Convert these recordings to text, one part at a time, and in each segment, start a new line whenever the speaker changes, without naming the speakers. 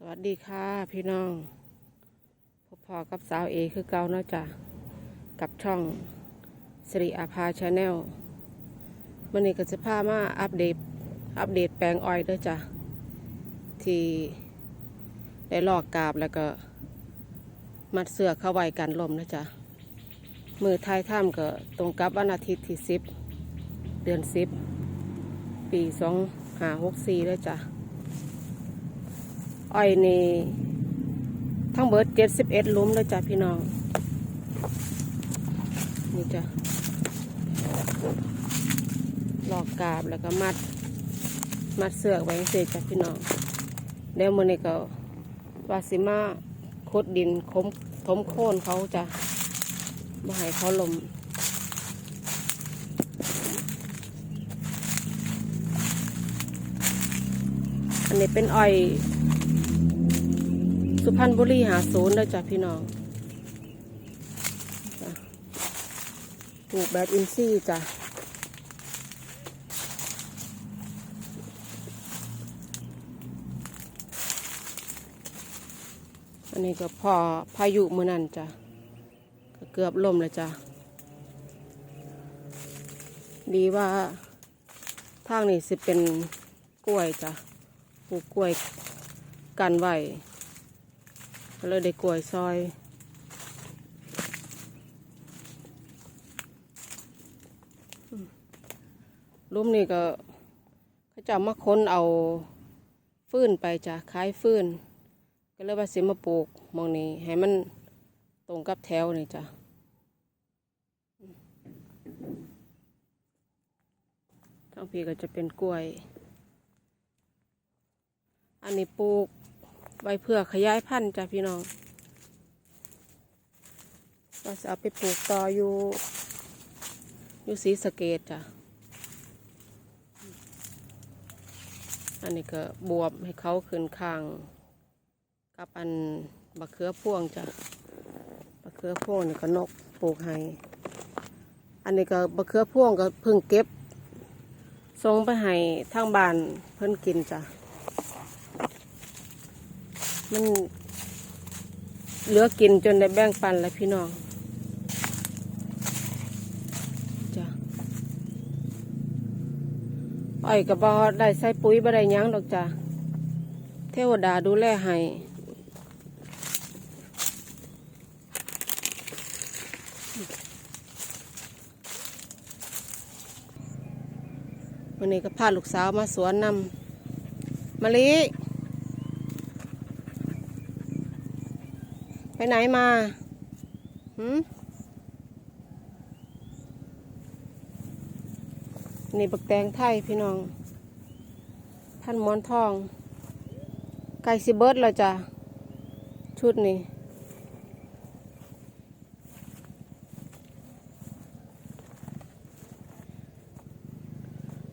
สวัสดีค่ะพี่น้องพบพอกับสาวเอคือเก่าเนาะจ้ะกับช่องสิริอาภาชาแนลมันนี้ก็จะพามาอัปเดต อัปเดตแปลงอ้อยเด้อจ้ะที่ได้ลอกกาบแล้วก็ มัดเสือเข้าไว้กันลมนะจ๊ะมือท้ายถ้ำก็ตรงกับวันอาทิตย์ที่สิบเดือนสิบปีสองหาหกสี่เลยจ้ะ อ้อยนี่ทั้งเบิดเจ็ดสิบเอ็ดลุมเลยจ้ะพี่น้อง นี่จ้ะหลอกกาบแล้วก็มัด มัดเสือกไว้เสร็จจ้ะพี่น้องเดี๋ยวมือนี้ก็วาสิมาขุดดินคมถมโค่นเขาจะบ่ให้เขาลมอันนี้เป็นอ้อย สุพรรณบุรีหาศูนย์เลยจ้ะพี่น้องปลูกแบบอินทรีย์จ้ะอันนี้ก็พอพายุมือนั่นจ้ะกเกือบล่มเลยจ้ะดีว่าทางนี้สิเป็นกล้วยจ้ะปลูกกล้วยกันไว้ ก็เลยได้กล้วยซอยรุ่มนี่ก็เขาจะมาค้นเอาฟื้นไปจ้ะขายฟื้น ก็เลยว่าสิมาปลูกมองนี้ ให้มันตรงกับแถวนี่จ้ะทั้งพี่ก็จะเป็นกล้วย อันนี้ปลูก ไว้เพื่อขยายพันธุ์จ้ะพี่น้องเราจะเอาไปปลูกต่ออยู่อยู่ศรีสเกดจ้ะ อันนี้ก็บวบให้เขาขึ้นข้าง กับอันบะเขือพ่วงจ้ะบะเขือพ่วงนี่ก็นกปลูกให้ อันนี้ก็บะเขือพ่วงก็เพิ่งเก็บส่งไปให้ทางบ้านเพิ่นกินจ้ะ มันเหลือกินจนได้แบ่งปันแล้วพี่น้องจ้ะอ้อยกับบอได้ใส่ปุ๋ยบ่ได้ยั้งดอกจ้ะเทวดาดูแลให้วันนี้ก็พาลูกสาวมาสวนนำมะลิ ไปไหนมาหืมนี่บักแตงไทยพี่น้องพันมอนทอง ไก่ซิเบิร์ดแล้วจ้ะชุดนี้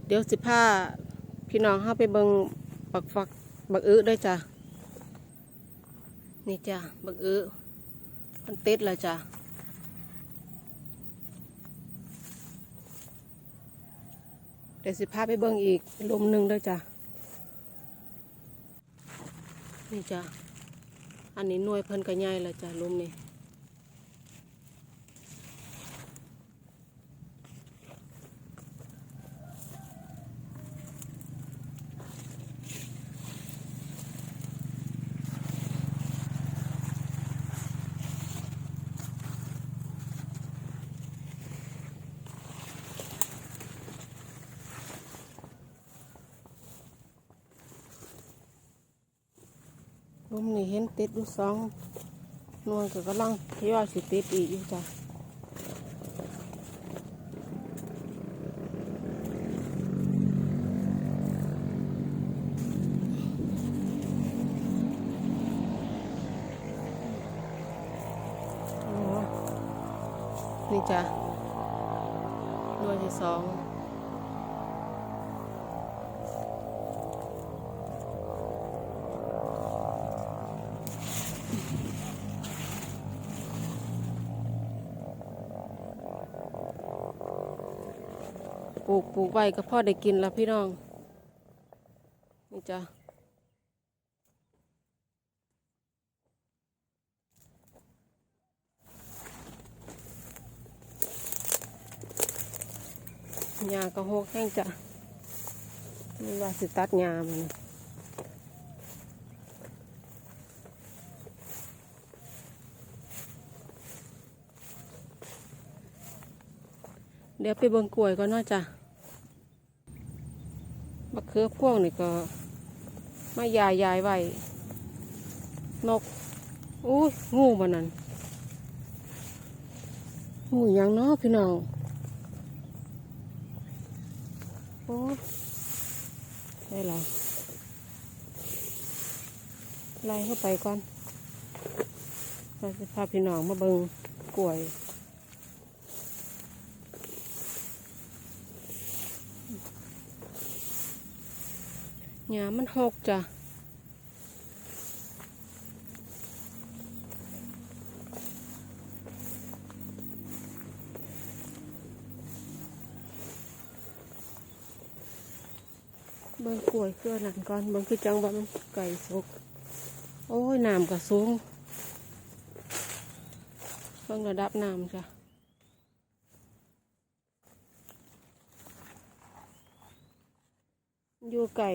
เดี๋ยวสิผ้าพี่น้องเข้าไปเบิงบักฟักบักอื้อด้วยจ้ะ นี่จ้ะบักอื้อมันติดแล้วจ้ะเดี๋ยวสิพาไปเบิ่งอีกลมหนึ่งด้วยจ้ะนี่จ้ะอันนี้หน่วยเพิ่นกระย่ายแล้วจ้ะลมนี่ ลมนี่เห็นติดอยู่สองนวยก็กำลังทยอยสิติดอีกอยู่จ้ะอ๋อนี่จ้ะนวยที่สองูกปลูกใบก็พ่อได้กินละพี่น้องนี่จ้ะหญ้าก็โหกแห้งจ้ะนี่ว่าสิตัดหญ้ามันเดี๋ยวไปเบิ่งกล้วยก่อนเนาะจ้ะ มะเขือพวงนี่ก็มายายยายไว้ นก อุ้ยงูมันนั่นงูหยังเนาะพี่น้องโอ้ได้ล้วไล่เข้าไปก่อนเราจะพาพี่น้องมาเบิงกล้วย หญ้ามันหกจ้ะเบิ่งกล้วยเกลือหนั่นก่อนเบิ่งคือจังว่ามันไก่สุก โอ้ยน้ำก็สูงเบิ่งระดับน้ำจ้ะอยู่ไก่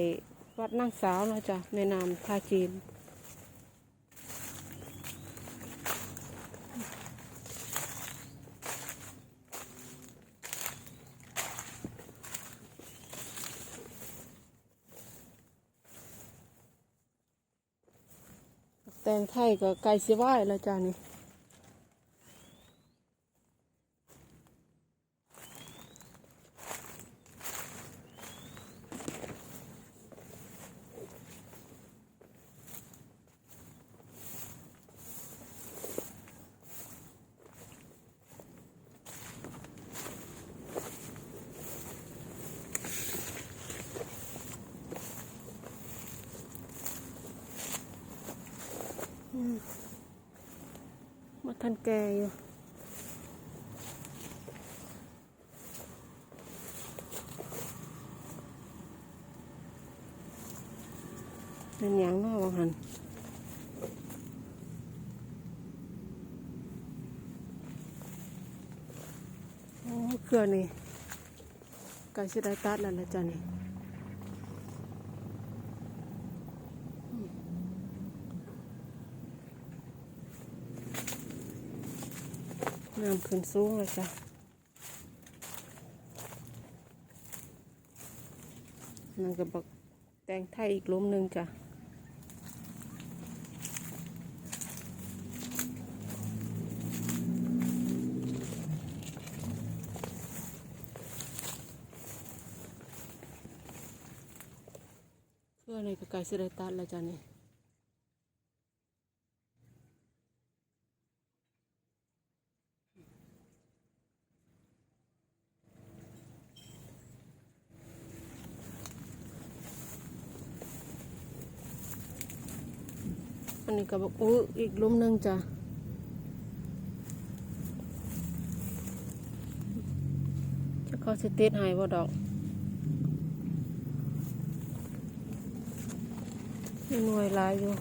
วัดนั่งสาวเนาะจ้ะแม่น้ำท่าจีน แตงไทยก็ไก่สิไหวแล้วจ้านี่ มาทันแกอยู่เป็นหยังนาะว่าหันโอ้เครือนี่ไก่สิได้ตัดแล้วละจ้ะนี่ น้ำขึ้นสูงเลยจ้ะนั่นก็บักแตงไทยอีกล้มหนึ่งจ้ะเพื่อในกระไก่สิได้ตัดแล้วจ้ะนี่ อันนี้ก็บอกอู้อีกลุมหนึ่งจ้ะจะเขาสิติดหายบ่ดอกมีหน่วยลายอยู่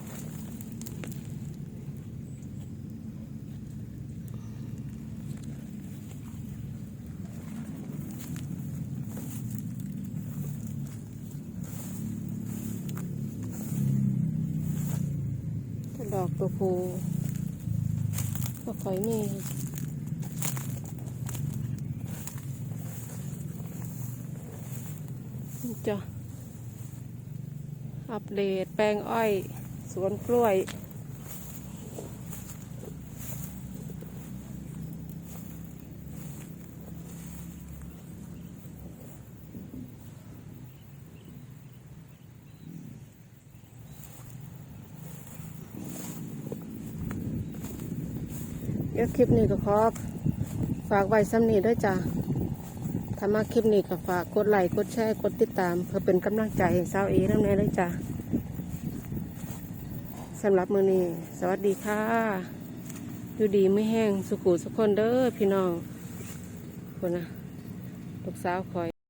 ดอกตัวผูก็ค่อยมีนี่จ้ะอัปเดตแปลงอ้อย สวนกล้วย เดี๋ยวคลิปนี้ก็ขอฝากไว้ซ้ำนี้ด้วยจ้ะถ้ามาคลิปนี้ก็ฝากกดไลค์กดแชร์กดติดตาม เพื่อเป็นกำลังใจให้สาวเอน้ำแน่เลยจ้ะสำหรับมือนี้ สวัสดีค่ะ อยู่ดีไม่แห้งสุขุสุขคนเด้อพี่น้องคนนะลูกสาวคอย